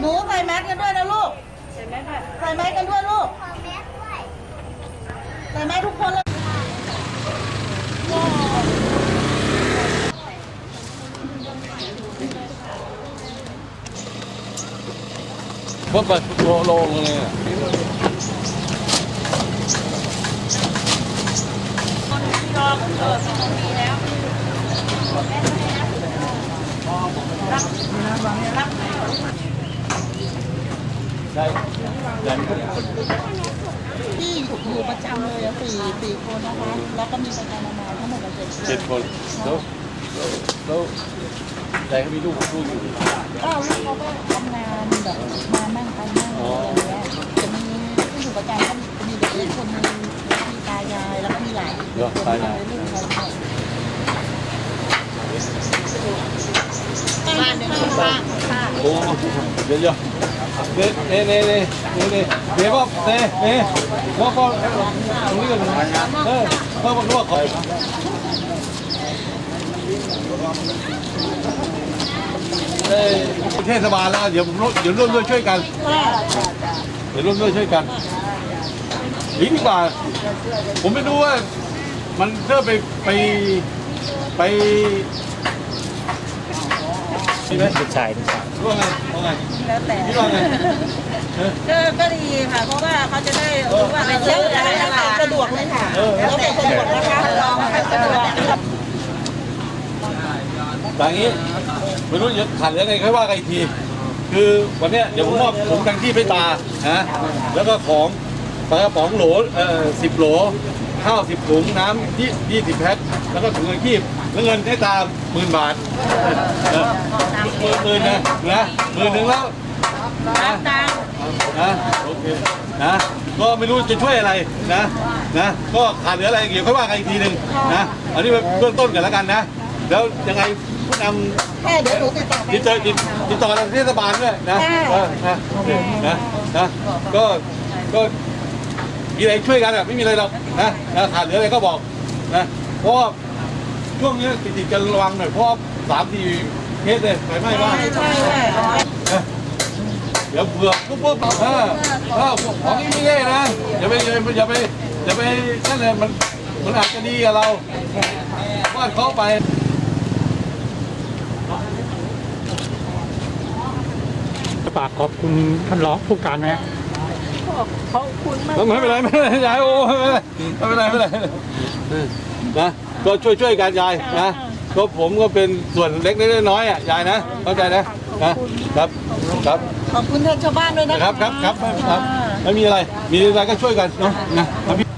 หนูใส่แมสกันด้วยนะลูก ใส่แมสกันด้วยลูก ใส่แมสทุกคนเลยว่าแบบโลโลเลยอะได้ได้ ที่อยู่อยู่ประจำเลยอะสี่สี่คนนะคะแล้วก็มีประจำมาทั้งหมดเจ็ดเจ็ดคนแล้วแล้วแต่เขามีลูกลูกอยู่ก็ลูกเขาก็ทำงานแบบมานั่งไปนั่งอะไรอย่างเงี้ยจะมีที่อยู่ประจำก็มีเด็กเล็กคนนึงมีตายายแล้วก็มีหลานคนตายายลูกเขาเนี่ยบ้านเดินข้างค่ะ โอ้ เดี๋ยวเดี๋ยวเน่เน่เน่เน่เน่เน่เดี๋ยเน่เน่พ่อพ่อตรงนี้กันเออพ่อบอกว่าขอเอ้เทศบาลแล้วเดี๋ยวผมร่วมเดี๋ยวร่วมด้วยช่วยกัน เดี๋ยวร่วมด้วยช่วยกันดีดีกว่า ผมไม่รู้ว่า มันเริ่มไปไปไป นี่ไหมลูกชายว่าไงว่าไงแล้วแต่พี่ว่าไงเออก็ก็ดีค่ะ เพราะว่าเขาจะได้รู้ว่าไปซื้ออะไรแล้วแต่สะดวกเลยค่ะเออแล้วแต่สะดวกนะคะลองให้สะดวกแบบนี้ไม่รู้จะขัดหรือไงค่อยว่ากันอีกทีคือวันเนี้ยเดี๋ยวผมมอบถุงแตงที่ไปตานะแล้วก็ของปลากระป๋องโหลเอ่อสิบโหล ข้าวสิบถุงน้ำยี่ยี่สิบแพ็คแล้วก็ถุงเงินคีบแล้วเงินให้ตามหมื่นบาทเออหมื่นหมื่นนะนะหมื่นหนึ่งแล้วนะตังนะโอเคนะก็ไม่รู้จะช่วยอะไรนะนะก็ขาดเหลืออะไรเดี๋ยวค่อยว่ากันอีกทีหนึ่งนะอันนี้เป็นเบื้องต้นกันแล้วกันนะแล้วยังไงผู้นำแค่เดี๋ยวหนูติดต่อไปติดต่อติดติดต่อทางเทศบาลด้วยนะเออนะนะนะก็ก็ มีอะไรช่วยกันอะไม่มีอะไรหรอกนะนะขาดเหลืออะไรก็บอกนะเพราะว่าช่วงนี้ติดติดๆกันระวังหน่อยเพราะสามสี่เคสเลยไฟไหม้บ้านใช่ใช่ใช่นะเดี๋ยวเผื่อปุ๊บปุ๊บเออเออของนี้ไม่แย่นะอย่าไปอย่าไปอย่าไปอย่าไปนั่นเลยมันมันอาจจะดีกับเราวาดเขาไปฝากขอบคุณท่านรองผู้การ ไหมขอบคุณมากไม่เป็นไรไม่เป็นไรยายโอ้ไม่เป็นไรไม่เป็นไรไม่เป็นไรนะก็ช่วยช่วยกันยายนะก็ผมก็เป็นส่วนเล็กๆน้อยๆอะยายนะเข้าใจนะนะครับครับขอบคุณท่านชาวบ้านด้วยนะนะครับครับครับครับไม่มีอะไรมีอะไรก็ช่วยกันเนาะนะครับ